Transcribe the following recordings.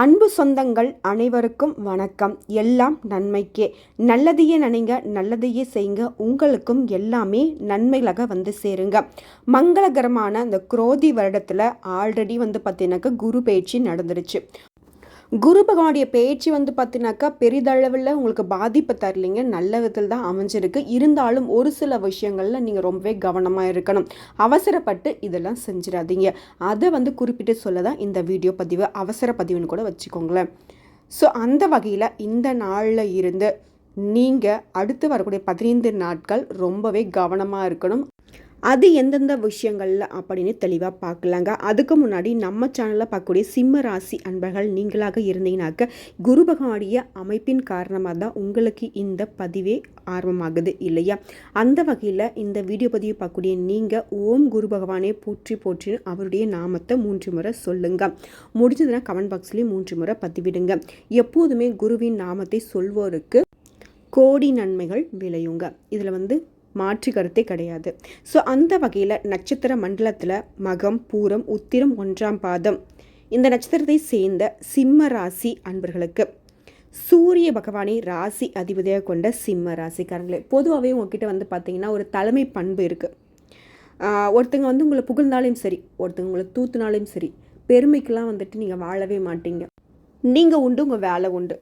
அன்பு சொந்தங்கள் அனைவருக்கும் வணக்கம். எல்லாம் நன்மைக்கே. நல்லதையே நினைங்க நல்லதையே செய்யுங்க. உங்களுக்கும் எல்லாமே நன்மைகளாக வந்து சேருங்க. மங்களகரமான அந்த குரோதி வருடத்தில் ஆல்ரெடி வந்து பார்த்தீங்கன்னாக்கா குரு பயிற்சி நடந்துருச்சு. குரு பகவானுடைய பேச்சு வந்து பார்த்தீங்கன்னாக்கா பெரிதளவில் உங்களுக்கு பாதிப்பை தரலைங்க. நல்ல விதத்தில் தான் அமைஞ்சிருக்கு. இருந்தாலும் ஒரு சில விஷயங்களில் நீங்கள் ரொம்பவே கவனமாக இருக்கணும். அவசரப்பட்டு இதெல்லாம் செஞ்சிடாதீங்க. அதை வந்து குறிப்பிட்டு சொல்ல தான் இந்த வீடியோ பதிவு. அவசர பதிவுன்னு கூட வச்சுக்கோங்களேன். ஸோ அந்த வகையில் இந்த நாளில் இருந்து நீங்கள் அடுத்து வரக்கூடிய பதினைந்து நாட்கள் ரொம்பவே கவனமாக இருக்கணும். அது எந்தெந்த விஷயங்களில் அப்படின்னு தெளிவாக பார்க்கலாங்க. அதுக்கு முன்னாடி நம்ம சேனலில் பார்க்கக்கூடிய சிம்ம ராசி அன்பர்கள் நீங்களாக இருந்தீங்கனாக்க குரு பகவானுடைய அமைப்பின் காரணமாக தான் உங்களுக்கு இந்த பதிவே ஆர்வமாகுது இல்லையா? அந்த வகையில் இந்த வீடியோ பதிவு பார்க்கக்கூடிய நீங்கள் ஓம் குரு பகவானே போற்றி போற்றின்னு அவருடைய நாமத்தை மூன்று முறை சொல்லுங்க. முடிஞ்சதுன்னா கமெண்ட் பாக்ஸ்லேயும் மூன்று முறை பதிவிடுங்க. எப்போதுமே குருவின் நாமத்தை சொல்வோருக்கு கோடி நன்மைகள் விளையுங்க. இதில் வந்து மாற்று கருத்தே கிடையாது. ஸோ அந்த வகையில் நட்சத்திர மண்டலத்தில் மகம் பூரம் உத்திரம் ஒன்றாம் பாதம். இந்த நட்சத்திரத்தை சேர்ந்த சிம்ம ராசி அன்பர்களுக்கு சூரிய பகவானை ராசி அதிபதியாக கொண்ட சிம்ம ராசிக்காரங்களே பொதுவாகவே உங்ககிட்ட வந்து பார்த்தீங்கன்னா ஒரு தலைமை பண்பு இருக்குது ஒருத்தங்க வந்து உங்களை புகழ்ந்தாலும் சரி ஒருத்தங்க உங்களை தூத்துனாலும் சரி பெருமைக்கெலாம் வந்துட்டு நீங்கள் வாழவே மாட்டீங்க. நீங்கள் உண்டு உங்கள் வேலை உண்டு.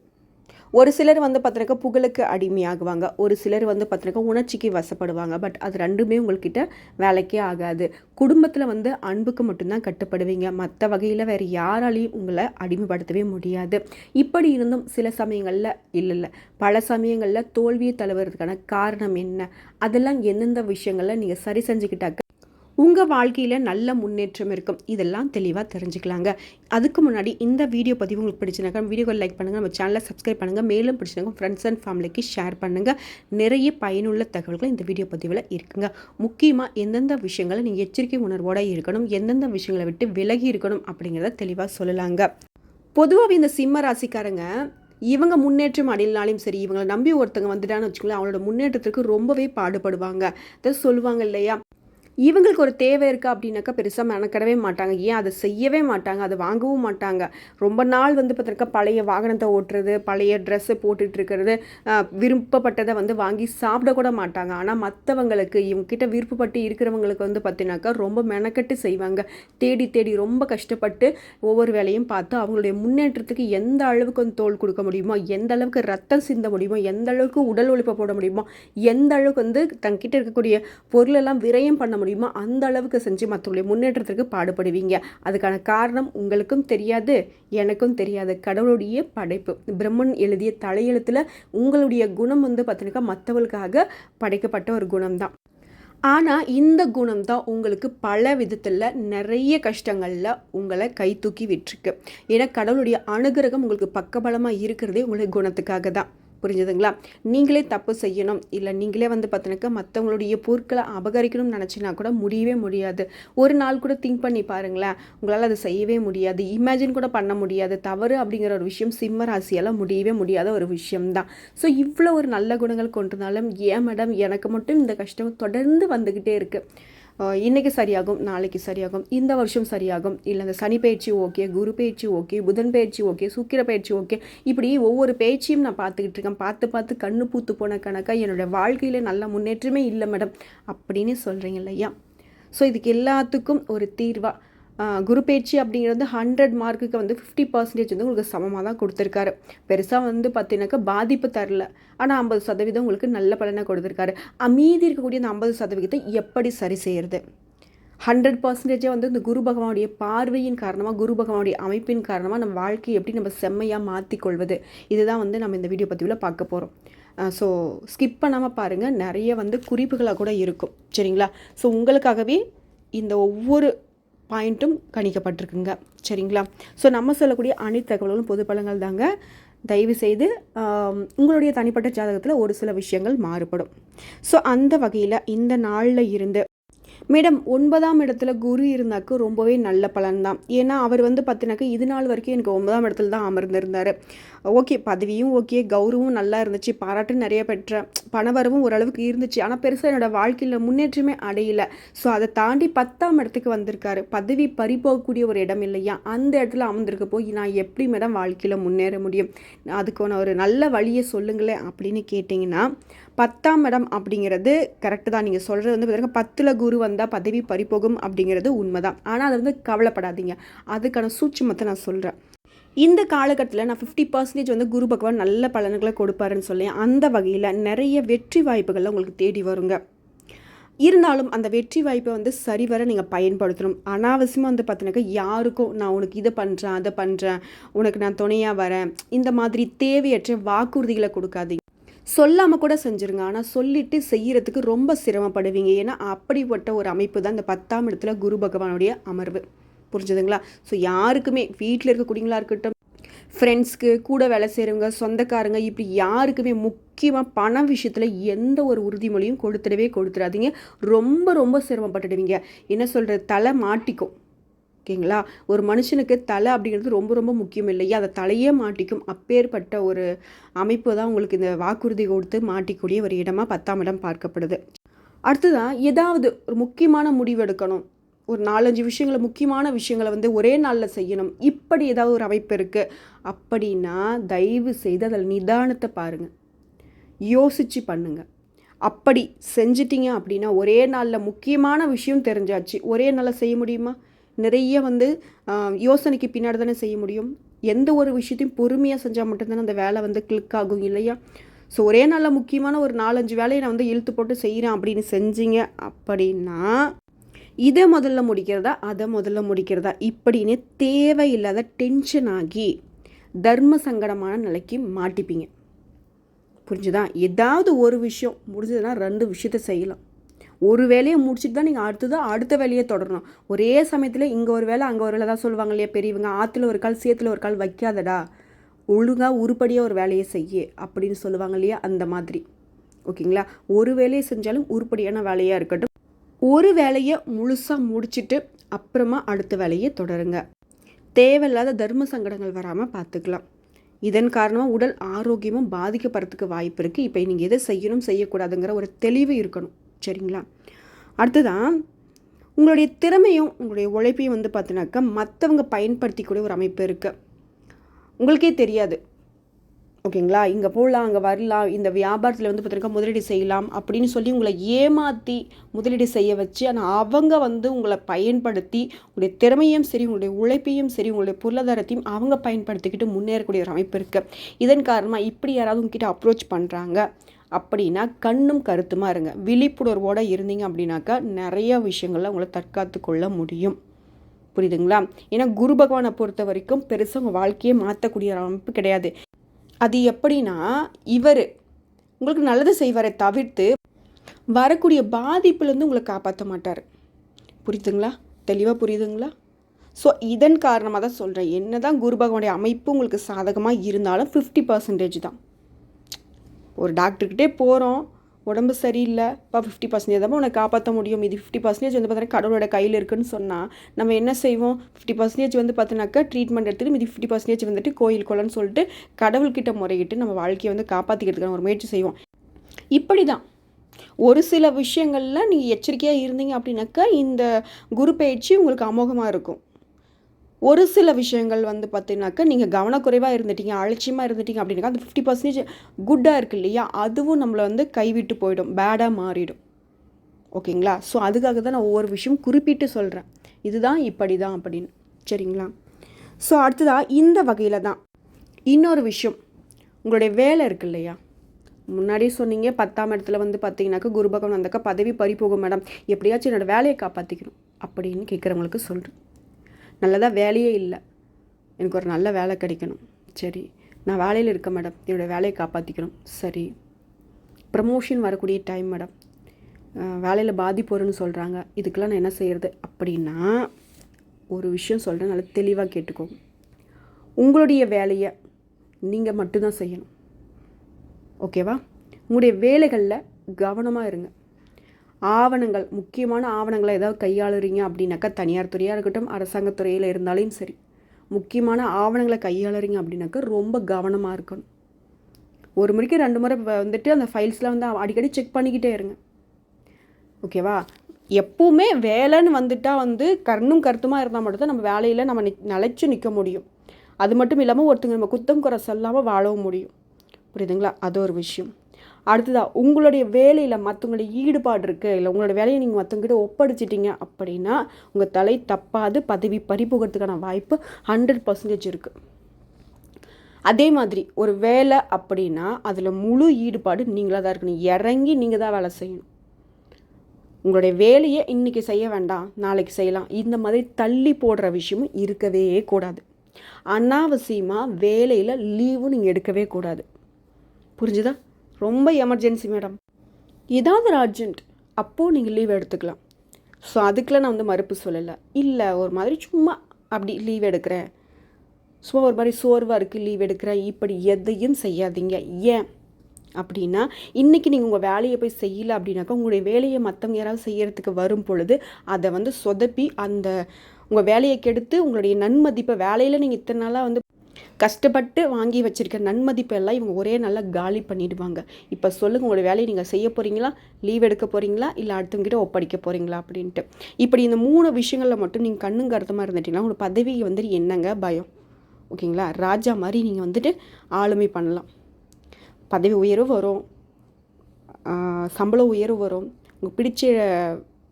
ஒரு சிலர் வந்து பார்த்தினாக்கா புகழுக்கு அடிமையாகுவாங்க ஒரு சிலர் வந்து பார்த்தினாக்கா உணர்ச்சிக்கு வசப்படுவாங்க பட் அது ரெண்டுமே உங்கள்கிட்ட வேலைக்கே ஆகாது. குடும்பத்தில் வந்து அன்புக்கு மட்டும்தான் கட்டுப்படுவீங்க. மற்ற வகையில் வேறு யாராலையும் உங்களை அடிமைப்படுத்தவே முடியாது. இப்படி இருந்தும் சில சமயங்களில் இல்லை இல்லை பல சமயங்களில் தோல்வியை தழுவுறதுக்கான காரணம் என்ன? அதெல்லாம் எந்தெந்த விஷயங்களில் நீங்கள் சரி செஞ்சுக்கிட்டாக்க உங்கள் வாழ்க்கையில் நல்ல முன்னேற்றம் இருக்கும். இதெல்லாம் தெளிவாக தெரிஞ்சுக்கலாங்க. அதுக்கு முன்னாடி இந்த வீடியோ பதிவு உங்களுக்கு பிடிச்சினாக்கா வீடியோ லைக் பண்ணுங்கள் நம்ம சேனலை சப்ஸ்கிரைப் பண்ணுங்கள் மேலும் பிடிச்சிருக்கோம் ஃப்ரெண்ட்ஸ் அண்ட் ஃபேமிலிக்கு ஷேர் பண்ணுங்கள் நிறைய பயனுள்ள தகவல்கள் இந்த வீடியோ பதிவில் இருக்குங்க. முக்கியமாக எந்தெந்த விஷயங்களை நீங்கள் எச்சரிக்கை உணர்வோடு இருக்கணும் எந்தெந்த விஷயங்களை விட்டு விலகி இருக்கணும் அப்படிங்கிறத தெளிவாக சொல்லலாங்க. பொதுவாகவே இந்த சிம்ம ராசிக்காரங்க இவங்க முன்னேற்றம் அடையினாலும் சரி இவங்களை நம்பி ஒருத்தங்க வந்துட்டான்னு வச்சுக்கோங்களேன் அவங்களோட முன்னேற்றத்துக்கு ரொம்பவே பாடுபடுவாங்க. இதை சொல்லுவாங்க இல்லையா இவங்களுக்கு ஒரு தேவை இருக்குது அப்படின்னாக்கா பெருசாக மெனக்கிடவே மாட்டாங்க. ஏன் அதை செய்யவே மாட்டாங்க? அதை வாங்கவும் மாட்டாங்க. ரொம்ப நாள் வந்து பார்த்திருக்கா பழைய வாகனத்தை ஓட்டுறது பழைய ட்ரெஸ்ஸு போட்டுட்டு இருக்கிறது விருப்பப்பட்டதை வந்து வாங்கி சாப்பிடக்கூட மாட்டாங்க. ஆனால் மற்றவங்களுக்கு இவங்ககிட்ட விருப்பப்பட்டு இருக்கிறவங்களுக்கு வந்து பார்த்தினாக்கா ரொம்ப மெனக்கட்டு செய்வாங்க. தேடி தேடி ரொம்ப கஷ்டப்பட்டு ஒவ்வொரு வேலையும் பார்த்து அவங்களுடைய முன்னேற்றத்துக்கு எந்த அளவுக்கு வந்து தோல் கொடுக்க முடியுமோ எந்த அளவுக்கு ரத்தம் சிந்த முடியுமோ எந்த அளவுக்கு உடல் உழைப்பை போட முடியுமோ எந்த அளவுக்கு வந்து தங்கிட்ட இருக்கக்கூடிய பொருளெல்லாம் விரயம் பண்ண முடியும் அந்த அளவுக்கு செஞ்சு மற்றவங்களுடைய முன்னேற்றத்திற்கு பாடுபடுவீங்க. அதுக்கான காரணம் உங்களுக்கும் தெரியாது எனக்கும் தெரியாது. கடவுளுடைய படைப்பு. பிரம்மன் எழுதிய தலையெழுத்தில் உங்களுடைய குணம் வந்து பார்த்தீங்கன்னா மற்றவர்களுக்காக படைக்கப்பட்ட ஒரு குணம் தான் ஆனால் இந்த குணம் தான் உங்களுக்கு பல விதத்தில் நிறைய கஷ்டங்களில் உங்களை கை தூக்கி விட்டுருக்கு. ஏன்னா கடவுளுடைய அனுகிரகம் உங்களுக்கு பக்கபலமாக இருக்கிறதே உங்களுடைய குணத்துக்காக தான் புரிஞ்சுதுங்களா? நீங்களே தப்பு செய்யணும். இல்லை நீங்களே வந்து பார்த்தினாக்கா மற்றவங்களுடைய பொருட்களை அபகரிக்கணும்னு நினச்சினா கூட முடியவே முடியாது. ஒரு நாள் கூட திங்க் பண்ணி பாருங்களேன். உங்களால் அதை செய்யவே முடியாது. இமேஜின் கூட பண்ண முடியாது. தவறு அப்படிங்கிற ஒரு விஷயம் சிம்ம ராசியால் முடியவே முடியாத ஒரு விஷயம்தான். ஸோ இவ்வளோ ஒரு நல்ல குணங்கள் கொண்டிருந்தாலும் ஏன் மேடம் எனக்கு மட்டும் இந்த கஷ்டம் தொடர்ந்து வந்துக்கிட்டே இருக்குது இன்றைக்கி சரியாகும் நாளைக்கு சரியாகும் இந்த வருஷம் சரியாகும். இல்லை இந்த சனி பயிற்சி ஓகே குரு பயிற்சி ஓகே புதன் பயிற்சி ஓகே சுக்கிர பயிற்சி ஓகே. இப்படி ஒவ்வொரு பயிற்சியும் நான் பார்த்துக்கிட்டு இருக்கேன். பார்த்து பார்த்து கண்ணு பூத்து போன கணக்காக என்னோடய வாழ்க்கையில் நல்ல முன்னேற்றமே இல்லை மேடம். அப்படின்னு சொல்கிறீங்க இல்லையா? ஸோ இதுக்கு எல்லாத்துக்கும் ஒரு தீர்வாக குரு பேச்சு அப்படிங்கிறது ஹண்ட்ரட் மார்க்குக்கு வந்து ஃபிஃப்டி பர்சன்டேஜ் வந்து உங்களுக்கு சமமாக தான் கொடுத்துருக்காரு. பெருசாக வந்து பார்த்தீங்கன்னாக்கா பாதிப்பு தரல. ஆனால் ஐம்பது சதவீதம் உங்களுக்கு நல்ல பலனை கொடுத்துருக்காரு. அமைதி இருக்கக்கூடிய அந்த ஐம்பது சதவீதத்தை எப்படி சரி செய்கிறது ஹண்ட்ரட் பர்சன்டேஜே வந்து இந்த குரு பகவானுடைய பார்வையின் காரணமாக குரு பகவானுடைய அமைப்பின் காரணமாக நம்ம வாழ்க்கையை எப்படி நம்ம செம்மையாக மாற்றிக்கொள்வது இதுதான் வந்து நம்ம இந்த வீடியோ பதிவில் பார்க்க போகிறோம் ஸோ ஸ்கிப் பண்ணாமல் பாருங்கள் நிறைய வந்து குறிப்புகளாக கூட இருக்கும். சரிங்களா? ஸோ உங்களுக்காகவே இந்த ஒவ்வொரு பாயிண்ட்டும் கணிக்கப்பட்டிருக்குங்க. சரிங்களா? ஸோ நம்ம சொல்லக்கூடிய அனைத்து தகவல்களும் பொது பலங்கள் தாங்க. தயவு செய்து உங்களுடைய தனிப்பட்ட ஜாதகத்தில் ஒரு சில விஷயங்கள் மாறுபடும். ஸோ அந்த வகையில் இந்த நாளில் இருந்து மேடம் ஒன்பதாம் இடத்துல குரு இருந்தாக்கு ரொம்பவே நல்ல பலன்தான். ஏன்னா அவர் வந்து பார்த்தினாக்கா இது நாள் வரைக்கும் எனக்கு ஒன்பதாம் இடத்துல தான் அமர்ந்திருந்தார். ஓகே பதவியும் ஓகே கௌரவம் நல்லா இருந்துச்சு பாராட்டு நிறைய பெற்ற பணவரவும் ஓரளவுக்கு இருந்துச்சு. ஆனால் பெருசாக என்னோடய வாழ்க்கையில் முன்னேற்றமே அடையல. ஸோ அதை தாண்டி பத்தாம் இடத்துக்கு வந்திருக்காரு. பதவி பறிபோகக்கூடிய ஒரு இடம் இல்லையா? அந்த இடத்துல அமர்ந்திருக்க போய் நான் எப்படி மேடம் வாழ்க்கையில் முன்னேற முடியும்? அதுக்கான ஒரு நல்ல வழியை சொல்லுங்களேன் அப்படின்னு கேட்டிங்கன்னா பத்தாம் இடம் அப்படிங்கிறது கரெக்டு தான். நீங்கள் சொல்கிறது வந்து பார்த்தீங்கன்னா பத்தில் குரு வந்து வந்தால் பதவி பறிப்போகும் அப்படிங்கிறது உண்மைதான். ஆனால் அதை வந்து கவலைப்படாதீங்க. அதுக்கான சூட்சமத்தை நான் சொல்கிறேன் இந்த காலகட்டத்தில் நான் ஃபிஃப்டி பர்சன்டேஜ் வந்து குரு பகவான் நல்ல பலன்களை கொடுப்பாருன்னு சொல்லி அந்த வகையில் நிறைய வெற்றி வாய்ப்புகள் உங்களுக்கு தேடி வருங்க. இருந்தாலும் அந்த வெற்றி வாய்ப்பை வந்து சரிவர நீங்கள் பயன்படுத்தணும். அனாவசியமாக வந்து பார்த்தினாக்கா யாருக்கும் நான் உனக்கு இதை பண்ணுறேன் அதை பண்ணுறேன் உனக்கு நான் துணையாக வரேன் இந்த மாதிரி தேவையற்ற வாக்குறுதிகளை கொடுக்காதீங்க. சொல்லாமல் கூட செஞ்சுருங்க. ஆனால் சொல்லிட்டு செய்கிறதுக்கு ரொம்ப சிரமப்படுவீங்க. ஏன்னா அப்படிப்பட்ட ஒரு அமைப்பு தான் இந்த பத்தாம் இடத்துல குரு பகவானுடைய அமர்வு. புரிஞ்சுதுங்களா? ஸோ யாருக்குமே வீட்டில் இருக்கக்கூடியங்களா இருக்கட்டும் ஃப்ரெண்ட்ஸ்க்கு கூட வேலை செய்கிறவங்க சொந்தக்காரங்க இப்படி யாருக்குமே முக்கியமாக பண விஷயத்தில் எந்த ஒரு உறுதிமொழியும் கொடுத்துடவே கொடுத்துடாதீங்க. ரொம்ப ரொம்ப சிரமப்பட்டுடுவீங்க. என்ன சொல்கிறது தலை மாட்டிக்கும். ஓகேங்களா? ஒரு மனுஷனுக்கு தலை அப்படிங்கிறது ரொம்ப ரொம்ப முக்கியம் இல்லையா? அதை தலையே மாட்டிக்கும். அப்பேற்பட்ட ஒரு அமைப்பு தான் உங்களுக்கு இந்த வாக்குறுதி கொடுத்து மாட்டிக்கூடிய ஒரு இடமாக பத்தாம் இடம் பார்க்கப்படுது. அடுத்ததான் ஏதாவது ஒரு முக்கியமான முடிவு எடுக்கணும் ஒரு நாலஞ்சு விஷயங்களை முக்கியமான விஷயங்களை வந்து ஒரே நாளில் செய்யணும். இப்படி ஏதாவது ஒரு அமைப்பு இருக்குது அப்படின்னா தயவு செய்து அதில் நிதானத்தை பாருங்கள் யோசித்து பண்ணுங்கள் அப்படி செஞ்சிட்டிங்க அப்படின்னா ஒரே நாளில் முக்கியமான விஷயம் தெரிஞ்சாச்சு. ஒரே நாளில் செய்ய முடியுமா? நிறைய வந்து யோசனைக்கு பின்னாடி தானே செய்ய முடியும். எந்த ஒரு விஷயத்தையும் பொறுமையாக செஞ்சால் மட்டும்தானே அந்த வேலை வந்து கிளிக் ஆகும் இல்லையா? ஸோ ஒரே நாளில் முக்கியமான ஒரு நாலஞ்சு வேலையை நான் வந்து இழுத்து போட்டு செய்கிறேன் அப்படின்னு செஞ்சீங்க அப்படின்னா இதை முதல்ல முடிக்கிறதா அதை முதல்ல முடிக்கிறதா? இப்படின்னு தேவையில்லாத டென்ஷன் ஆகி தர்ம சங்கடமான நிலைக்கு மாட்டிப்பீங்க. புரிஞ்சுதா? ஏதாவது ஒரு விஷயம் முடிஞ்சதுன்னா ரெண்டு விஷயத்த செய்யலாம். ஒரு வேலையை முடிச்சுட்டு தான் நீங்கள் அடுத்தது அடுத்த வேலையை தொடரணும். ஒரே சமயத்தில் இங்கே ஒரு வேலை அங்கே ஒரு வேலை தான் சொல்லுவாங்க இல்லையா பெரியவங்க. ஆற்றுல ஒரு கால் சேத்துல ஒரு கால் வைக்காதடா. ஒழுங்காக உருப்படியாக ஒரு வேலையை செய்ய அப்படின்னு சொல்லுவாங்க இல்லையா அந்த மாதிரி. ஓகேங்களா? ஒரு வேலையை செஞ்சாலும் உருப்படியான வேலையாக இருக்கட்டும். ஒரு வேலையை முழுசாக முடிச்சுட்டு அப்புறமா அடுத்த வேலையை தொடருங்க. தேவையில்லாத தர்ம சங்கடங்கள் வராமல் பார்த்துக்கலாம் இதன் காரணமாக உடல் ஆரோக்கியமும் பாதிக்கப்படுறதுக்கு வாய்ப்பு இருக்குது இப்போ நீங்கள் எதை செய்யணும் செய்யக்கூடாதுங்கிற ஒரு தெளிவு இருக்கணும். சரிங்களா? அடுத்ததான் உங்களுடைய திறமையும் உங்களுடைய உழைப்பையும் வந்து பார்த்தினாக்கா மற்றவங்க பயன்படுத்திக்கூடிய ஒரு அமைப்பு இருக்குது உங்களுக்கே தெரியாது. ஓகேங்களா? இங்கே போகலாம் அங்கே வரலாம் இந்த வியாபாரத்தில் வந்து பார்த்தீங்கன்னா முதலீடு செய்யலாம் அப்படின்னு சொல்லி உங்களை ஏமாற்றி முதலீடு செய்ய வச்சு ஆனால் அவங்க வந்து உங்களை பயன்படுத்தி உங்களுடைய திறமையும் சரி உங்களுடைய உழைப்பையும் சரி உங்களுடைய பொருளாதாரத்தையும் அவங்க பயன்படுத்திக்கிட்டு முன்னேறக்கூடிய ஒரு அமைப்பு இருக்குது இதன் காரணமாக இப்படி யாராவது உங்ககிட்ட அப்ரோச் பண்ணுறாங்க அப்படின்னா கண்ணும் கருத்துமாக இருங்க. விழிப்புணர்வோடு இருந்தீங்க அப்படின்னாக்கா நிறைய விஷயங்களில் உங்களை தற்காத்து கொள்ள முடியும். புரியுதுங்களா? ஏன்னா குரு பகவானை பொறுத்த வரைக்கும் பெருசாக உங்கள் வாழ்க்கையை மாற்றக்கூடிய அமைப்பு கிடையாது. அது எப்படின்னா இவர் உங்களுக்கு நல்லது செய்வாரை தவிர்த்து வரக்கூடிய பாதிப்புலேருந்து உங்களை காப்பாற்ற மாட்டார். புரியுதுங்களா? தெளிவாக புரியுதுங்களா? ஸோ இதன் காரணமாக தான் சொல்கிறேன் என்ன தான் குரு பகவானுடைய அமைப்பு உங்களுக்கு சாதகமாக இருந்தாலும் ஃபிஃப்டி பர்சன்டேஜ் தான். ஒரு டாக்டர்கிட்டே போகிறோம் உடம்பு சரியில்லை. இப்போ ஃபிஃப்டி பர்சன்டேஜ் தான் உனக்கு காப்பாற்ற முடியும். இது ஃபிஃப்டி பர்சன்டேஜ் வந்து பார்த்தீங்கன்னா கடவுளோட கையில் இருக்குன்னு சொன்னால் நம்ம என்ன செய்வோம்? ஃபிஃப்டி பர்சன்டேஜ் வந்து பார்த்தினாக்கா ட்ரீட்மெண்ட் எடுத்துகிட்டு இது ஃபிஃப்டி பர்சன்டேஜ் வந்துட்டு கோயில் கொலன்னு சொல்லிட்டு கடவுள்கிட்ட முறையிட்டு நம்ம வாழ்க்கையை வந்து காப்பாற்றிக்கிறதுக்கான ஒரு முயற்சி செய்வோம். இப்படி தான் ஒரு சில விஷயங்களில் நீங்கள் எச்சரிக்கையாக இருந்தீங்க அப்படின்னாக்கா இந்த குரு பயிற்சி உங்களுக்கு அமோகமாக இருக்கும். ஒரு சில விஷயங்கள் வந்து பார்த்தீங்கன்னாக்கா நீங்கள் கவனக்குறைவாக இருந்துட்டீங்க அலட்சியமாக இருந்துட்டீங்க அப்படின்னாக்கா அந்த ஃபிஃப்டி பர்சன்டேஜ் குட்டாக இருக்குது இல்லையா? அதுவும் நம்மளை வந்து கைவிட்டு போயிடும் பேடாக மாறிடும். ஓகேங்களா? ஸோ அதுக்காக தான் நான் ஒவ்வொரு விஷயம் குறிப்பிட்டு சொல்கிறேன் இதுதான் இப்படி தான் அப்படின்னு. சரிங்களா? ஸோ அடுத்ததாக இந்த வகையில் தான். இன்னொரு விஷயம். உங்களுடைய வேலை இருக்கு இல்லையா? முன்னாடியே சொன்னீங்க பத்தாம் இடத்துல வந்து பார்த்தீங்கன்னாக்கா குருபகவன் வந்தாக்கா பதவி பறிப்போகும் மேடம். எப்படியாச்சும் என்னோடய வேலையை காப்பாற்றிக்கணும் அப்படின்னு கேட்குறவங்களுக்கு சொல்கிறேன் நல்லதாக வேலையே இல்லை. எனக்கு ஒரு நல்ல வேலை கிடைக்கணும். சரி நான் வேலையில் இருக்கேன் மேடம் என்னோடய வேலையை காப்பாற்றிக்கணும் சரி. ப்ரமோஷன் வரக்கூடிய டைம் மேடம் வேலையில் பாதிப்பு வரும்னு சொல்கிறாங்க இதுக்கெல்லாம் நான் என்ன செய்கிறது அப்படின்னா ஒரு விஷயம் சொல்கிறேன் நல்லா தெளிவாக கேட்டுக்கோங்க உங்களுடைய வேலையை நீங்கள் மட்டும்தான் செய்யணும். ஓகேவா உங்களுடைய வேலைகளில் கவனமாக இருங்க. ஆவணங்கள் முக்கியமான ஆவணங்களை ஏதாவது கையாளுறீங்க அப்படின்னாக்கா தனியார் துறையாக இருக்கட்டும் அரசாங்கத் துறையில் இருந்தாலும் சரி. முக்கியமான ஆவணங்களை கையாளுறீங்க அப்படின்னாக்கா ரொம்ப கவனமாக இருக்கணும். ஒரு முறைக்கு ரெண்டு முறை வந்துட்டு அந்த ஃபைல்ஸ்லாம் வந்து அடிக்கடி செக் பண்ணிக்கிட்டே இருங்க. ஓகேவா? எப்பவுமே வேலைன்னு வந்துட்டால் வந்து கண்ணும் கருத்துமாக இருந்தால் மட்டும்தான் நம்ம வேலையில் நம்ம நி நிலைச்சு நிற்க முடியும். அது மட்டும் இல்லாமல் ஒருத்தங்க நம்ம குத்தம் குறை சொல்லாமல் வாழவும் முடியும். புரியுதுங்களா? அது ஒரு விஷயம். அடுத்ததாக உங்களுடைய வேலையில் மற்றவங்களுடைய ஈடுபாடு இருக்குது இல்லை உங்களோட வேலையை நீங்கள் மற்றவங்ககிட்ட ஒப்படைச்சிட்டீங்க அப்படின்னா உங்கள் தலை தப்பாது பதவி பறிபோகிறதுக்கான வாய்ப்பு ஹண்ட்ரட் பர்சன்டேஜ் இருக்குது அதே மாதிரி ஒரு வேலை அப்படின்னா அதில் முழு ஈடுபாடு நீங்களாக தான் இருக்கணும். இறங்கி நீங்கள் தான் வேலை செய்யணும். உங்களுடைய வேலையை இன்றைக்கி செய்ய வேண்டாம் நாளைக்கு செய்யலாம். இந்த மாதிரி தள்ளி போடுற விஷயமும் இருக்கவே கூடாது. அனாவசியமாக வேலையில் லீவும் நீங்கள் எடுக்கவே கூடாது. புரிஞ்சுதா? ரொம்ப எமர்ஜென்சி மேடம் ஏதாவது ஒரு அர்ஜென்ட் அப்போது நீங்கள் லீவ் எடுத்துக்கலாம். ஸோ அதுக்கெலாம் நான் வந்து மறுப்பு சொல்லலை. இல்லை ஒரு மாதிரி சும்மா அப்படி லீவ் எடுக்கிறேன். சும்மா ஒரு மாதிரி சோர்வாக இருக்குது லீவ் எடுக்கிறேன். இப்படி எதையும் செய்யாதீங்க. ஏன்? அப்படின்னா இன்றைக்கி நீங்கள் உங்கள் வேலையை போய் செய்யலை அப்படின்னாக்கா உங்களுடைய வேலையை மற்றவங்க யாராவது செய்கிறதுக்கு வரும் பொழுது அதை வந்து சொதப்பி அந்த உங்கள் வேலையை கெடுத்து உங்களுடைய நன்மதிப்பை வேலையில் நீங்கள் இத்தனை நாளாக வந்து கஷ்டப்பட்டு வாங்கி வச்சுருக்க நன்மதிப்பெல்லாம் இவங்க ஒரே நல்லா காலி பண்ணிடுவாங்க. இப்போ சொல்லுங்கள் உங்களோட வேலையை நீங்கள் செய்ய போகிறீங்களா லீவ் எடுக்க போகிறீங்களா இல்லை அடுத்தவங்கிட்ட ஒப்படைக்க போகிறீங்களா அப்படின்ட்டு. இப்படி இந்த மூணு விஷயங்களில் மட்டும் நீங்கள் கண்ணும் கருத்தமாக இருந்துட்டீங்கன்னா உங்களோட பதவி வந்துட்டு என்னங்க? பயம். ஓகேங்களா? ராஜா மாதிரி நீங்கள் வந்துட்டு ஆளுமை பண்ணலாம். பதவி உயர்வு வரும். சம்பள உயர்வு வரும். உங்களுக்கு பிடிச்ச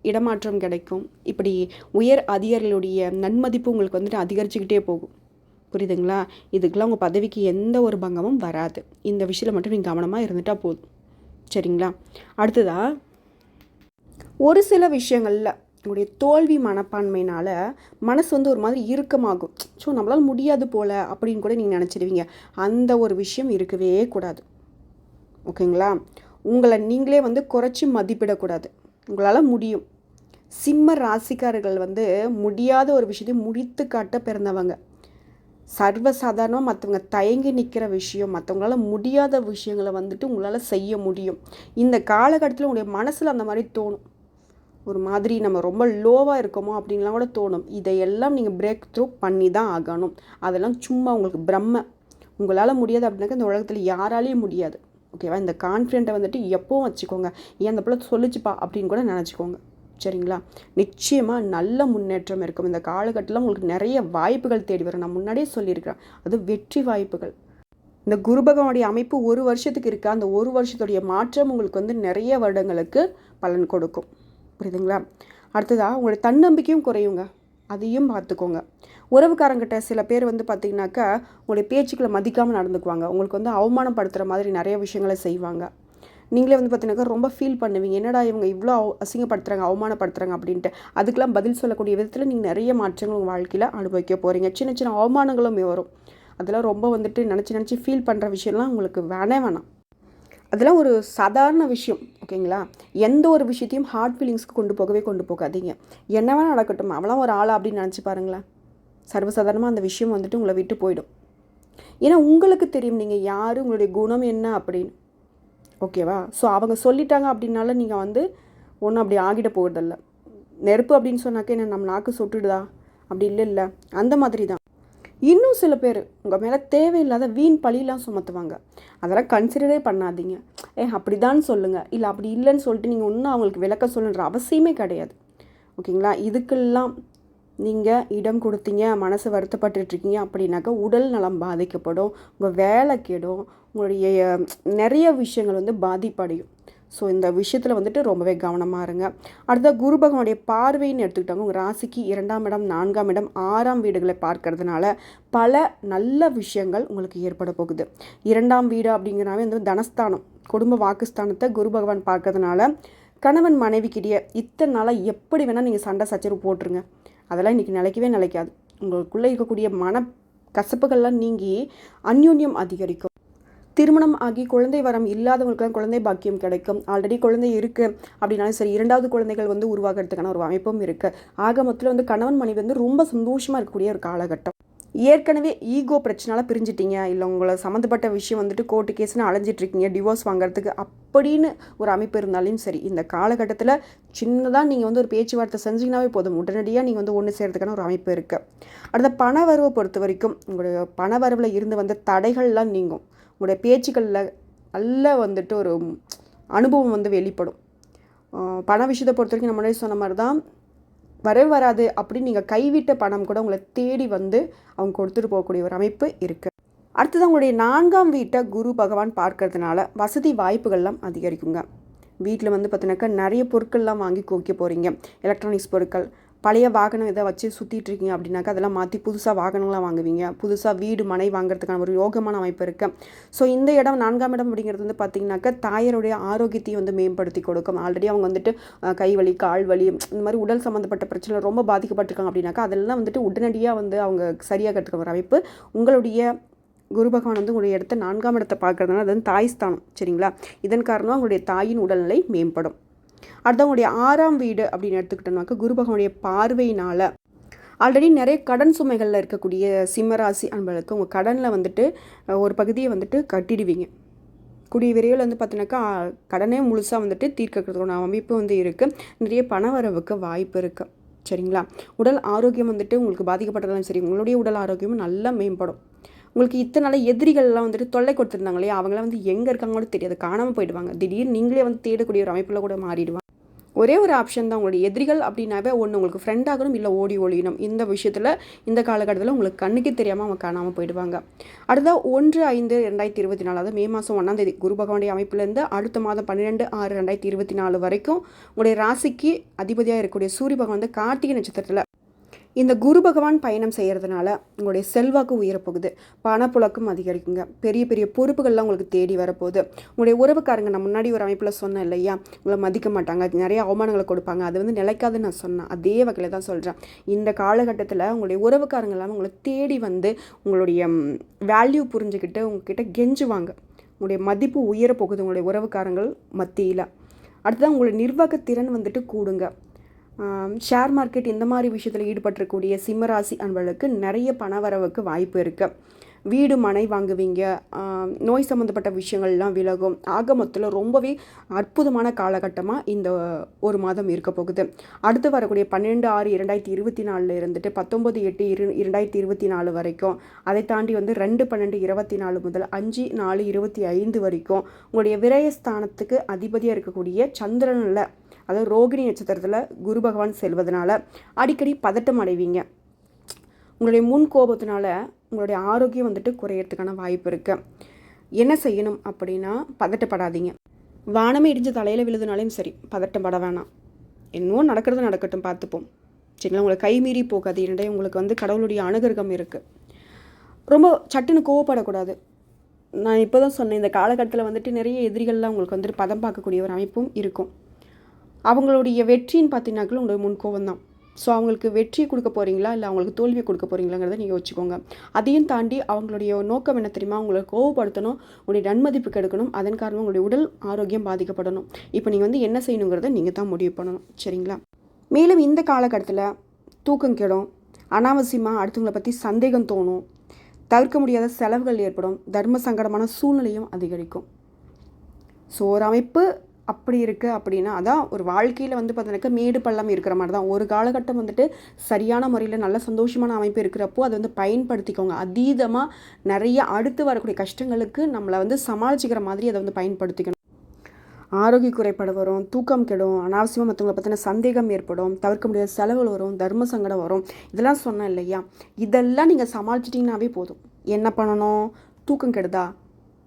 இடமாற்றம் கிடைக்கும். இப்படி உயர் அதிகாரிகளுடைய நன்மதிப்பு உங்களுக்கு வந்துட்டு அதிகரிச்சுக்கிட்டே போகும். புரியுதுங்களா? இதுக்கெல்லாம் உங்கள் பதவிக்கு எந்த ஒரு பங்கமும் வராது. இந்த விஷயத்தில் மட்டும் நீங்கள் கவனமாக இருந்துட்டால் போதும். சரிங்களா? அடுத்ததா ஒரு சில விஷயங்களில் உங்களுடைய தோல்வி மனப்பான்மையினால் மனசு வந்து ஒரு மாதிரி இறுக்கமாகும். ஸோ நம்மளால் முடியாது போல் அப்படின்னு கூட நீங்கள் நினச்சிடுவீங்க அந்த ஒரு விஷயம் இருக்கவே கூடாது. ஓகேங்களா? உங்களை நீங்களே வந்து குறைச்சி மதிப்பிடக்கூடாது. உங்களால் முடியும். சிம்ம ராசிக்காரர்கள் வந்து முடியாத ஒரு விஷயத்தை முடித்து காட்ட பிறந்தவங்க. சர்வசாதாரணமாக மற்றவங்க தயங்கி நிற்கிற விஷயம் மற்றவங்களால முடியாத விஷயங்களை வந்துட்டு உங்களால் செய்ய முடியும். இந்த காலகட்டத்தில் உங்களுடைய மனசில் அந்த மாதிரி தோணும். ஒரு மாதிரி நம்ம ரொம்ப லோவாக இருக்கோமோ அப்படின்லாம் கூட தோணும். இதையெல்லாம் நீங்கள் பிரேக் த்ரூ பண்ணி தான் ஆகணும். அதெல்லாம் சும்மா உங்களுக்கு பிரம்ம. உங்களால் முடியாது அப்படின்னாக்கா இந்த உலகத்தில் யாராலையும் முடியாது. ஓகேவா இந்த கான்ஃபிடென்ட்டை வந்துட்டு எப்போவும் வச்சுக்கோங்க. ஏன் அந்த பிள்ளை சொல்லிச்சுப்பா? அப்படின்னு கூட நினச்சிக்கோங்க. சரிங்களா? நிச்சயமாக நல்ல முன்னேற்றம் இருக்கும். இந்த காலகட்டத்தில் உங்களுக்கு நிறைய வாய்ப்புகள் தேடி வரும். நான் முன்னாடியே சொல்லியிருக்கிறேன். அது வெற்றி வாய்ப்புகள். இந்த குரு பகவானுடைய அமைப்பு ஒரு வருஷத்துக்கு இருக்குது அந்த ஒரு வருஷத்துடைய மாற்றம் உங்களுக்கு வந்து நிறைய வருடங்களுக்கு பலன் கொடுக்கும். புரியுதுங்களா? அடுத்ததாக உங்களுடைய தன்னம்பிக்கையும் குறையுங்க. அதையும் பார்த்துக்கோங்க. உறவுக்காரங்கிட்ட சில பேர் வந்து பார்த்தீங்கன்னாக்கா உங்களுடைய பேச்சுக்களை மதிக்காமல் நடந்துக்குவாங்க. உங்களுக்கு வந்து அவமானப்படுத்துகிற மாதிரி நிறைய விஷயங்களை செய்வாங்க. நீங்களே வந்து பார்த்தீங்கன்னாக்கா ரொம்ப ஃபீல் பண்ணுவீங்க. என்னடா இவங்க இவ்வளோ அவ- அசிங்கப்படுத்துகிறாங்க அவமானப்படுத்துகிறாங்க அப்படின்ட்டு. அதுக்கெல்லாம் பதில் சொல்லக்கூடிய விதத்தில் நீங்கள் நிறைய மாற்றங்கள் உங்கள் வாழ்க்கையில் அனுபவிக்க போகிறீங்க சின்ன சின்ன அவமானங்களும் வரும். அதெல்லாம் ரொம்ப வந்துட்டு நினச்சி நினச்சி ஃபீல் பண்ணுற விஷயம்லாம் உங்களுக்கு வேணே வேணாம். அதெல்லாம் ஒரு சாதாரண விஷயம் ஓகேங்களா? எந்த ஒரு விஷயத்தையும் ஹார்ட் ஃபீலிங்ஸ்க்கு கொண்டு போகவே கொண்டு போகாதீங்க. என்ன வேணால் நடக்கட்டும் அவளாம் ஒரு ஆளா அப்படின்னு நினச்சி பாருங்களேன். சர்வசாதாரணமாக அந்த விஷயம் வந்துட்டு உங்களை விட்டு போயிடும். ஏன்னா உங்களுக்கு தெரியும் நீங்கள் யார் உங்களுடைய குணம் என்ன அப்படின்னு. ஓகேவா? ஸோ அவங்க சொல்லிட்டாங்க அப்படின்னால நீங்கள் வந்து ஒன்றும் அப்படி ஆகிட போகிறதில்ல நெருப்பு அப்படின்னு சொன்னாக்கே என்ன நம்ம நாக்கு சுட்டுடுதா? அப்படி இல்லை இல்லை. அந்த மாதிரி தான் இன்னும் சில பேர் உங்கள் மேலே தேவையில்லாத வீண் பழியெலாம் சுமத்துவாங்க. அதெல்லாம் கன்சிடரே பண்ணாதீங்க. ஏ அப்படிதான் சொல்லுங்கள் இல்லை அப்படி இல்லைன்னு சொல்லிட்டு நீங்கள் ஒன்றும் அவங்களுக்கு விளக்க சொல்லுன்ற அவசியமே கிடையாது. ஓகேங்களா? இதுக்கெல்லாம் நீங்கள் இடம் கொடுத்தீங்க மனசு வருத்தப்பட்டுட்டு இருக்கீங்க அப்படின்னாக்கா உடல் நலம் பாதிக்கப்படும் உங்கள் வேலை கெடும் உங்களுடைய நிறைய விஷயங்கள் வந்து பாதிப்படையும். ஸோ இந்த விஷயத்தில் வந்துட்டு ரொம்பவே கவனமாக இருங்க. அடுத்த குரு பகவானுடைய பார்வைன்னு எடுத்துக்கிட்டாங்க உங்கள் ராசிக்கு இரண்டாம் இடம் நான்காம் இடம் ஆறாம் வீடுகளை பார்க்கறதுனால பல நல்ல விஷயங்கள் உங்களுக்கு ஏற்பட போகுது. இரண்டாம் வீடு அப்படிங்கிறனாவே வந்து தனஸ்தானம் குடும்ப வாக்குஸ்தானத்தை குரு பகவான் பார்க்கறதுனால கணவன் மனைவிக்கிட்டே இத்தனை நாளாக எப்படி வேணால் நீங்கள் சண்டை சச்சரவு போட்டுருங்க. அதெல்லாம் இன்றைக்கி நிலைக்கவே நிலைக்காது. உங்களுக்குள்ளே இருக்கக்கூடிய மன கசப்புகள்லாம் நீங்கி அந்யோன்யம் அதிகரிக்கும். திருமணம் ஆகி குழந்தை வரம் இல்லாதவங்களுக்குலாம் குழந்தை பாக்கியம் கிடைக்கும். ஆல்ரெடி குழந்தை இருக்குது அப்படின்னாலும் சரி இரண்டாவது குழந்தைகள் வந்து உருவாகிறதுக்கான ஒரு அமைப்பும் இருக்குது ஆக மொத்தத்தில் வந்து கணவன் மனைவி வந்து ரொம்ப சந்தோஷமாக இருக்கக்கூடிய ஒரு காலகட்டம். ஏற்கனவே ஈகோ பிரச்சனால பிரிஞ்சிட்டீங்க. இல்லை உங்களை சம்மந்தப்பட்ட விஷயம் வந்துட்டு கோர்ட்டு கேஸ்னு அலைஞ்சிட்ருக்கீங்க. டிவோர்ஸ் வாங்குறதுக்கு அப்படின்னு ஒரு அமைப்பு இருந்தாலும் சரி இந்த காலகட்டத்தில் சின்னதாக நீங்கள் வந்து ஒரு பேச்சுவார்த்தை செஞ்சீங்கன்னாவே போதும். உடனடியாக நீங்கள் வந்து ஒன்று செய்கிறதுக்கான ஒரு அமைப்பு இருக்குது அடுத்த பண வரவை பொறுத்த வரைக்கும் உங்களுடைய பண வரவில் இருந்து வந்த தடைகள்லாம் நீங்கும். உங்களுடைய பேச்சுக்களில் நல்ல வந்துட்டு ஒரு அனுபவம் வந்து வெளிப்படும். பண விஷயத்தை பொறுத்த வரைக்கும் நம்ம முன்னாடி சொன்ன மாதிரி தான் வரவே வராது அப்படின்னு நீங்கள் கைவிட்ட பணம் கூட உங்களை தேடி வந்து அவங்க கொடுத்துட்டு போகக்கூடிய ஒரு அமைப்பு இருக்குது அடுத்தது அவங்களுடைய நான்காம் வீட்டை குரு பகவான் பார்க்கறதுனால வசதி வாய்ப்புகள்லாம் அதிகரிக்குங்க. வீட்டில் வந்து பார்த்தீங்கன்னாக்கா நிறைய பொருட்கள்லாம் வாங்கி குவிக்க போகிறீங்க எலக்ட்ரானிக்ஸ் பொருட்கள் பழைய வாகனம் இதை வச்சு சுற்றிட்டு இருக்கீங்க அப்படின்னாக்கா அதெல்லாம் மாற்றி புதுசாக வாகனங்களாம் வாங்குவீங்க. புதுசாக வீடு மனை வாங்குறதுக்கான ஒரு யோகமான அமைப்பு இருக்குது ஸோ இந்த இடம் நான்காம் இடம் அப்படிங்கிறது வந்து பார்த்திங்கனாக்கா தாயருடைய ஆரோக்கியத்தையும் வந்து மேம்படுத்தி கொடுக்கும். ஆல்ரெடி அவங்க வந்துட்டு கை வலி கால் வலி இந்த மாதிரி உடல் சம்மந்தப்பட்ட பிரச்சனை ரொம்ப பாதிக்கப்பட்டிருக்காங்க அப்படின்னாக்கா அதெல்லாம் வந்துட்டு உடனடியாக வந்து அவங்க சரியாக கற்றுக்க ஒரு அமைப்பு. உங்களுடைய குரு பகவான் வந்து உங்களுடைய இடத்த நான்காம் இடத்தை பார்க்கறதுனால அது வந்து தாய் ஸ்தானம் சரிங்களா? இதன் காரணமாக உங்களுடைய தாயின் உடல்நிலை மேம்படும். அடுத்தவங்களுடைய ஆறாம் வீடு அப்படின்னு எடுத்துக்கிட்டோம்னாக்க குரு பகவானுடைய பார்வையினால். ஆல்ரெடி நிறைய கடன் சுமைகளில் இருக்கக்கூடிய சிம்மராசி அன்பர்களுக்கு உங்கள் கடனில் வந்துட்டு ஒரு பகுதியை வந்துட்டு கட்டிடுவீங்க. கூடிய விரைவில் வந்து பார்த்தீங்கன்னாக்கா கடனே முழுசாக வந்துட்டு தீர்க்கிறதுக்கான அமைப்பு வந்து இருக்குது நிறைய பண வரவுக்கு வாய்ப்பு இருக்குது சரிங்களா? உடல் ஆரோக்கியம் வந்துட்டு உங்களுக்கு பாதிக்கப்பட்டதாலும் சரி உங்களுடைய உடல் ஆரோக்கியமும் நல்லா மேம்படும். உங்களுக்கு இத்தனை நாள் எதிரிகள்லாம் வந்துட்டு தொல்லை கொடுத்துருந்தாங்க இல்லையா? அவங்களாம் வந்து எங்கே இருக்காங்கன்னு தெரியாது. காணாமல் போயிடுவாங்க. திடீர்னு நீங்களே வந்து தேடக்கூடிய ஒரு அமைப்பில் கூட மாறிடுவாங்க. ஒரே ஒரு ஆப்ஷன் தான் உங்களுடைய எதிரிகள் அப்படின்னாவே ஒன்று உங்களுக்கு ஃப்ரெண்ட் ஆகணும் இல்லை ஓடி ஒழியணும் இந்த விஷயத்தில் இந்த காலகட்டத்தில் உங்களுக்கு கண்ணுக்கு தெரியாமல் அவங்க காணாமல் போயிடுவாங்க. அடுத்த ஒன்று ஐந்து ரெண்டாயிரத்தி இருபத்தி நாலு அதாவது மே மாதம் ஒன்றாம் தேதி குரு பகவானுடைய அமைப்பிலேருந்து அடுத்த மாதம் பன்னிரெண்டு ஆறு ரெண்டாயிரத்தி இருபத்தி நாலு வரைக்கும் உங்களுடைய ராசிக்கு அதிபதியாக இருக்கக்கூடிய சூரிய பகவான் வந்து கார்த்திகை நட்சத்திரத்தில் இந்த குரு பகவான் பயணம் செய்கிறதுனால உங்களுடைய செல்வாக்கு உயரப்போகுது. பணப்புழக்கம் அதிகரிக்குங்க. பெரிய பெரிய பொறுப்புகள்லாம் உங்களுக்கு தேடி வரப்போகுது. உங்களுடைய உறவுக்காரங்க நான் முன்னாடி ஒரு அமைப்பில் சொன்னேன் இல்லையா? உங்களை மதிக்க மாட்டாங்க. நிறைய அவமானங்களை கொடுப்பாங்க. அது வந்து நிலைக்காதுன்னு நான் சொன்னேன். அதே வகையில் தான் சொல்கிறேன் இந்த காலகட்டத்தில் உங்களுடைய உறவுக்காரங்க எல்லாம் உங்களை தேடி வந்து உங்களுடைய வேல்யூ புரிஞ்சுக்கிட்டு உங்ககிட்ட கெஞ்சுவாங்க. உங்களுடைய மதிப்பு உயரப்போகுது உங்களுடைய உறவுக்காரங்கள் மத்தியில். அடுத்ததான் உங்களுடைய நிர்வாகத்திறன் வந்துட்டு கூடுங்க. ஷேர் மார்க்கெட் இந்த மாதிரி விஷயத்தில் ஈடுபட்டிருக்கக்கூடிய சிம்மராசி அன்பர்களுக்கு நிறைய பண வரவுக்கு வாய்ப்பு இருக்குது வீடு மனை வாங்குவீங்க. நோய் சம்மந்தப்பட்ட விஷயங்கள்லாம் விலகும். ஆக மொத்தத்தில் ரொம்பவே அற்புதமான காலகட்டமாக இந்த ஒரு மாதம் இருக்க போகுது. அடுத்து வரக்கூடிய பன்னெண்டு ஆறு இரண்டாயிரத்தி இருபத்தி நாலில் இருந்துட்டு பத்தொம்பது எட்டு இரு இரண்டாயிரத்தி இருபத்தி நாலு வரைக்கும். அதை தாண்டி வந்து ரெண்டு பன்னெண்டு இருபத்தி நாலு முதல் அஞ்சு நாலு இருபத்தி ஐந்து வரைக்கும் உங்களுடைய விரயஸ்தானத்துக்கு அதிபதியாக இருக்கக்கூடிய சந்திரனில் அதாவது ரோகிணி நட்சத்திரத்தில் குரு பகவான் செல்வதனால அடிக்கடி பதட்டம் அடைவீங்க. உங்களுடைய முன் கோபத்தினால உங்களுடைய ஆரோக்கியம் வந்துட்டு குறையறதுக்கான வாய்ப்பு இருக்குது என்ன செய்யணும் அப்படின்னா பதட்டப்படாதீங்க. வானமே இடிஞ்சு தலையில் விழுதுனாலையும் சரி பதட்டப்பட வேணாம். இன்னும் நடக்கிறது நடக்கட்டும் பார்த்துப்போம். சரிங்களா? உங்களை கைமீறி போகாது. என்னடே உங்களுக்கு வந்து கடவுளுடைய அணுகர்கம் இருக்குது ரொம்ப சட்டுன்னு கோவப்படக்கூடாது. நான் இப்போ தான் சொன்னேன் இந்த காலகட்டத்தில் வந்துட்டு நிறைய எதிரிகள்லாம் உங்களுக்கு வந்துட்டு பதம் பார்க்கக்கூடிய ஒரு அமைப்பும் இருக்கும். அவங்களுடைய வெற்றின்னு பார்த்தீங்கன்னாக்கள் உங்களுடைய முன்கோவம் தான் ஸோ அவங்களுக்கு வெற்றி கொடுக்க போகிறீங்களா இல்லை அவங்களுக்கு தோல்வியை கொடுக்க போகிறீங்களாங்கிறத நீங்கள் வச்சுக்கோங்க அதையும் தாண்டி அவங்களுடைய நோக்கம் என்ன தெரியுமா? உங்களை கோவப்படுத்தணும் உங்களுடைய நன்மதிப்பு கெடுக்கணும் அதன் காரணமாக உங்களுடைய உடல் ஆரோக்கியம் பாதிக்கப்படணும். இப்போ நீங்கள் வந்து என்ன செய்யணுங்கிறத நீங்கள் தான் முடிவு பண்ணணும். சரிங்களா? மேலும் இந்த காலகட்டத்தில் தூக்கம் கெடும் அனாவசியமாக அடுத்தவங்களை பற்றி சந்தேகம் தோணும் தவிர்க்க முடியாத செலவுகள் ஏற்படும் தர்ம சங்கடமான சூழ்நிலையும் அதிகரிக்கும். ஸோ ஒரு அமைப்பு அப்படி இருக்குது அப்படின்னா அதான் ஒரு வாழ்க்கையில் வந்து பார்த்தீங்கன்னாக்கா மேடு பள்ளம் இருக்கிற மாதிரி தான். ஒரு காலகட்டம் வந்துட்டு சரியான முறையில் நல்ல சந்தோஷமான அமைப்பு இருக்கிறப்போ அதை வந்து பயன்படுத்திக்கோங்க. அதீதமாக நிறைய அடுத்து வரக்கூடிய கஷ்டங்களுக்கு நம்மளை வந்து சமாளிச்சுக்கிற மாதிரி அதை வந்து பயன்படுத்திக்கணும். ஆரோக்கிய குறைபாடு வரும் தூக்கம் கெடும் அனாவசியமாக மற்றவங்களை பற்றின சந்தேகம் ஏற்படும் தவிர்க்க முடியாத செலவுகள் வரும் தர்ம சங்கடம் வரும். இதெல்லாம் சொன்னேன் இல்லையா? இதெல்லாம் நீங்கள் சமாளிச்சிட்டிங்கனாவே போதும். என்ன பண்ணணும்? தூக்கம் கெடுதா?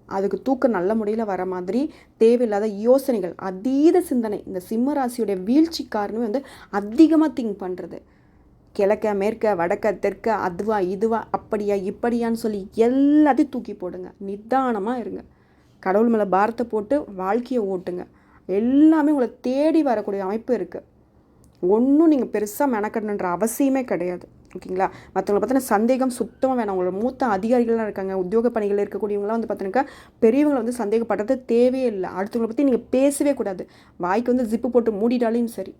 அதுக்கு தூக்கம் நல்ல முறையில் வர மாதிரி தேவையில்லாத யோசனைகள் அதீத சிந்தனை இந்த சிம்ம ராசியுடைய வீழ்ச்சி காரணமே வந்து அதிகமாக திங்க் பண்ணுறது கிழக்க மேற்க வடக்க தெற்க அதுவா இதுவா அப்படியா இப்படியான்னு சொல்லி எல்லாத்தையும் தூக்கி போடுங்க. நிதானமாக இருங்க. கடவுள் மேலே பாரத்தை போட்டு வாழ்க்கையை ஓட்டுங்க. எல்லாமே உங்களை தேடி வரக்கூடிய அமைப்பு இருக்குது ஒன்றும் நீங்கள் பெருசாக மெனக்கடணுன்ற அவசியமே கிடையாது. ஓகேங்களா? மற்றவங்களை பார்த்தீங்கன்னா சந்தேகம் சுத்தமாக வேணாம். அவங்களோட மூத்த அதிகாரிகள்லாம் இருக்காங்க. உத்தியோக பணிகளில் இருக்கக்கூடியவங்களாம் வந்து பார்த்தீங்கன்னா பெரியவங்களை வந்து சந்தேகப்படுறது தேவையே இல்லை. அடுத்தவங்களை பற்றி நீங்கள் பேசவே கூடாது. வாய்க்கு வந்து ஜிப்பு போட்டு மூடிட்டாலையும் சரி.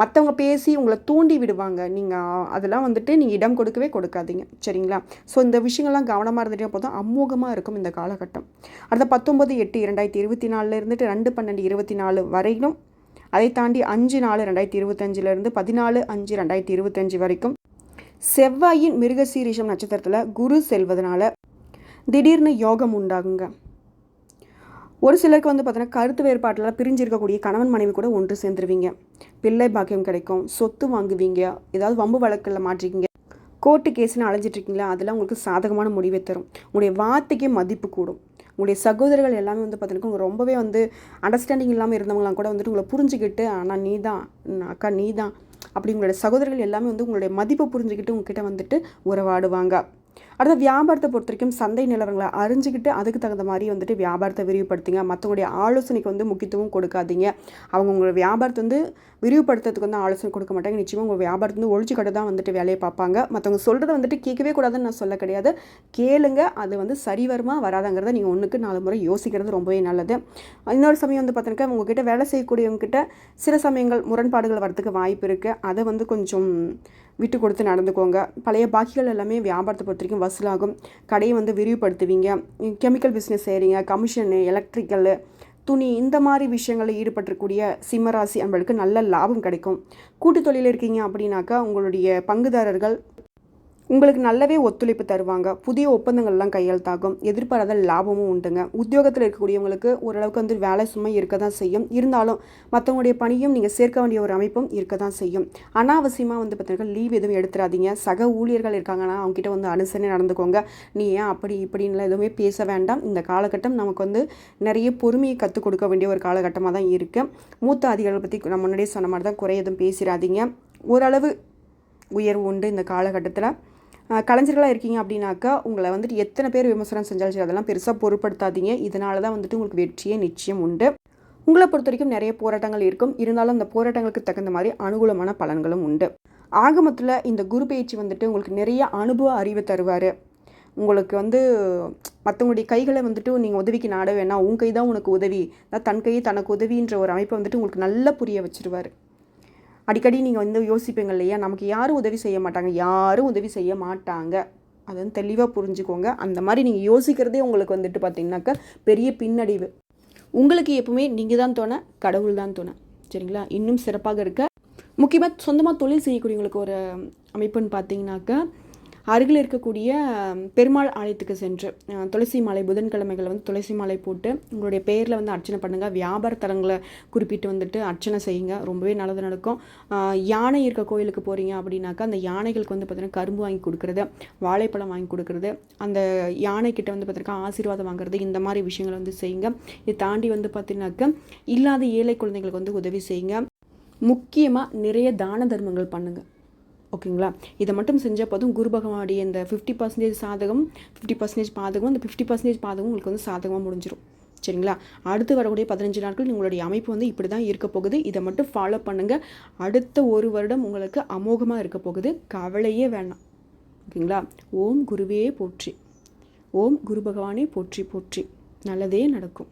மற்றவங்க பேசி உங்களை தூண்டி விடுவாங்க. நீங்கள் அதெல்லாம் வந்துட்டு நீங்கள் இடம் கொடுக்கவே கொடுக்காதீங்க. சரிங்களா? ஸோ இந்த விஷயங்கள்லாம் கவனமாக இருந்துகிட்டே போதும். அமோகமாக இருக்கும் இந்த காலகட்டம். அடுத்த பத்தொம்பது எட்டு இரண்டாயிரத்தி இருபத்தி நாலில் இருந்துட்டு ரெண்டு பன்னெண்டு இருபத்தி நாலு வரையிலும் அதை தாண்டி அஞ்சு நாலு ரெண்டாயிரத்தி இருபத்தஞ்சிலேருந்து பதினாலு அஞ்சு ரெண்டாயிரத்தி இருபத்தஞ்சி வரைக்கும் செவ்வாயின் மிருகசீரிஷம் நட்சத்திரத்தில் குரு செல்வதனால திடீர்னு யோகம் உண்டாகுங்க. ஒரு சிலருக்கு வந்து பார்த்தீங்கன்னா கருத்து வேறுபாட்டில் பிரிஞ்சிருக்கக்கூடிய கணவன் மனைவி கூட ஒன்று சேர்ந்துருவீங்க. பிள்ளை பாக்கியம் கிடைக்கும் சொத்து வாங்குவீங்க ஏதாவது வம்பு வழக்கில் மாற்றிக்கிங்க கோர்ட்டு கேஸ்னு அலைஞ்சிட்டு இருக்கீங்களா? அதெல்லாம் உங்களுக்கு சாதகமான முடிவை தரும். உங்களுடைய வார்த்தைக்கு மதிப்பு கூடும். உங்களுடைய சகோதரர்கள் எல்லாமே வந்து பார்த்தீங்கன்னா உங்களுக்கு ரொம்பவே வந்து அண்டர்ஸ்டாண்டிங் இல்லாமல் இருந்தவங்களாம் கூட வந்துட்டு உங்களை புரிஞ்சுக்கிட்டு ஆனால் நீ தான் அக்கா நீ தான் அப்படி உங்களுடைய சகோதரர்கள் எல்லாமே வந்து உங்களுடைய மதிப்பை புரிஞ்சுக்கிட்டு உங்ககிட்ட வந்துட்டு உறவாடுவாங்க. அடுத்த வியாபாரத்தை பொறுத்த வரைக்கும் சந்தை நிலவரங்களை அறிஞ்சிக்கிட்டு அதுக்கு தகுந்த மாதிரி வந்துட்டு வியாபாரத்தை விரிவுபடுத்துங்க. மற்றவங்களுடைய ஆலோசனைக்கு வந்து முக்கியத்துவம் கொடுக்காதீங்க. அவங்க உங்களோட வியாபாரத்தை வந்து விரிவுபடுத்துறதுக்கு வந்து ஆலோசனை கொடுக்க மாட்டாங்க. நிச்சயமாக உங்கள் வியாபாரத்தை வந்து ஒழிச்சு கட்ட தான் வந்துட்டு வேலையை பார்ப்பாங்க. மற்றவங்க சொல்கிறத வந்துட்டு கேட்கவே கூடாதுன்னு நான் சொல்ல கிடையாது. கேளுங்க அது வந்து சரிவரமாக வராதாங்கிறத நீங்கள் ஒன்றுக்கு நாலு முறை யோசிக்கிறது ரொம்பவே நல்லது. இன்னொரு சமயம் வந்து பார்த்தீங்கன்னா உங்ககிட்ட வேலை செய்யக்கூடியவங்க கிட்ட சில சமயங்கள் முரண்பாடுகள் வரதுக்கு வாய்ப்பு இருக்குது அதை வந்து கொஞ்சம் விட்டு கொடுத்து நடந்துக்கோங்க. பழைய பாக்கிகள் எல்லாமே வியாபாரத்தை பொறுத்த வரைக்கும் வசூலாகும். கடையை வந்து விரிவுபடுத்துவீங்க. கெமிக்கல் பிஸ்னஸ் செய்கிறீங்க கமிஷனு எலக்ட்ரிக்கல் துணி இந்த மாதிரி விஷயங்களில் ஈடுபட்டிருக்கக்கூடிய சிம்மராசி அன்பர்களுக்கு நல்ல லாபம் கிடைக்கும். கூட்டு தொழிலில் இருக்கீங்க அப்படின்னாக்கா உங்களுடைய பங்குதாரர்கள் உங்களுக்கு நல்லாவே ஒத்துழைப்பு தருவாங்க. புதிய ஒப்பந்தங்கள்லாம் கையெழுத்தாகும் எதிர்பாராத லாபமும் உண்டுங்க. உத்தியோகத்தில் இருக்கக்கூடியவங்களுக்கு ஓரளவுக்கு வந்து வேலை சுமை இருக்க தான் செய்யும். இருந்தாலும் மற்றவங்களுடைய பணியும் நீங்கள் சேர்க்க வேண்டிய ஒரு அமைப்பும் இருக்க தான் செய்யும். அனாவசியமாக வந்து பார்த்தீங்கன்னா லீவ் எதுவும் எடுத்துடாதீங்க சக ஊழியர்கள் இருக்காங்கன்னா அவங்ககிட்ட வந்து அனுசரணை நடந்துக்கோங்க. நீ ஏன் அப்படி இப்படின்லாம் எதுவுமே பேச வேண்டாம். இந்த காலகட்டம் நமக்கு வந்து நிறைய பொறுமையை கற்றுக் கொடுக்க வேண்டிய ஒரு காலகட்டமாக தான் இருக்குது மூத்த அதிகாரிகள் பற்றி நம்ம முன்னாடியே சொன்ன மாதிரி தான் குறை எதுவும் பேசிடாதீங்க ஓரளவு உயர்வு உண்டு இந்த காலகட்டத்தில். கலைஞர்களாக இருக்கீங்க அப்படின்னாக்கா உங்களை வந்துட்டு எத்தனை பேர் விமர்சனம் செஞ்சாலும் சரி அதெல்லாம் பெருசாக பொருட்படுத்தாதீங்க. இதனால தான் வந்துட்டு உங்களுக்கு வெற்றியே நிச்சயம் உண்டு. உங்களை பொறுத்த வரைக்கும் நிறைய போராட்டங்கள் இருக்கும். இருந்தாலும் அந்த போராட்டங்களுக்கு தகுந்த மாதிரி அனுகூலமான பலன்களும் உண்டு. ஆகமத்தில் இந்த குரு பயிற்சி வந்துட்டு உங்களுக்கு நிறைய அனுபவ அறிவை தருவார். உங்களுக்கு வந்து மற்றவங்களுடைய கைகளை வந்துட்டு நீங்கள் உதவிக்கு நாட வேணாம். உன் கை தான் உனக்கு உதவி. தான் தன் கை தனக்கு உதவின்ற ஒரு அமைப்பை வந்துட்டு உங்களுக்கு நல்லா புரிய வச்சுருவார். அடிக்கடி நீங்கள் வந்து யோசிப்பீங்க இல்லையா நமக்கு யாரும் உதவி செய்ய மாட்டாங்க? யாரும் உதவி செய்ய மாட்டாங்க? அது வந்து தெளிவாக புரிஞ்சுக்கோங்க. அந்த மாதிரி நீங்கள் யோசிக்கிறதே உங்களுக்கு வந்துட்டு பார்த்தீங்கன்னாக்கா பெரிய பின்னடைவு. உங்களுக்கு எப்பவுமே நீங்கள் தான் தோண கடவுள் தான் தோண. சரிங்களா? இன்னும் சிறப்பாக இருக்க. முக்கியமாக சொந்தமாக தொழில் செய்யக்கூடியவங்களுக்கு ஒரு அமைப்புன்னு பார்த்தீங்கன்னாக்கா அருகில் இருக்கக்கூடிய பெருமாள் ஆலயத்துக்கு சென்று துளசி மாலை புதன்கிழமைகளை வந்து துளசி மாலை போட்டு உங்களுடைய பேரில் வந்து அர்ச்சனை பண்ணுங்கள் வியாபார தலங்களை குறிப்பிட்டு வந்துட்டு அர்ச்சனை செய்யுங்க. ரொம்பவே நல்லது நடக்கும். யானை இருக்க கோயிலுக்கு போகிறீங்க அப்படின்னாக்கா அந்த யானைகளுக்கு வந்து பார்த்திங்கன்னா கரும்பு வாங்கி கொடுக்குறது வாழைப்பழம் வாங்கி கொடுக்குறது அந்த யானைக்கிட்ட வந்து பார்த்திங்கன்னா ஆசீர்வாதம் வாங்குறது இந்த மாதிரி விஷயங்களை வந்து செய்யுங்க. இதை தாண்டி வந்து பார்த்தீங்கன்னாக்கா இல்லாத ஏழை குழந்தைங்களுக்கு வந்து உதவி செய்யுங்க. முக்கியமாக நிறைய தான தர்மங்கள் பண்ணுங்கள் ஓகேங்களா? இதை மட்டும் செஞ்சால் போதும். குரு பகவானுடைய இந்த ஃபிஃப்டி பர்சன்டேஜ் சாதகம் ஃபிஃப்டி பர்சன்டேஜ் பாதகம் அந்த ஃபிஃப்டி பர்சன்டேஜ் பாதகம் உங்களுக்கு வந்து சாதகமாக முடிஞ்சிடும் சரிங்களா? அடுத்து வரக்கூடிய பதினஞ்சு நாட்கள் உங்களுடைய அமைப்பு வந்து இப்படி தான் இருக்க போகுது. இதை மட்டும் ஃபாலோ பண்ணுங்கள் அடுத்த ஒரு வருடம் உங்களுக்கு அமோகமாக இருக்க போகுது. கவலையே வேணாம். ஓகேங்களா? ஓம் குருவே போற்றி. ஓம் குரு பகவானே போற்றி போற்றி. நல்லதே நடக்கும்.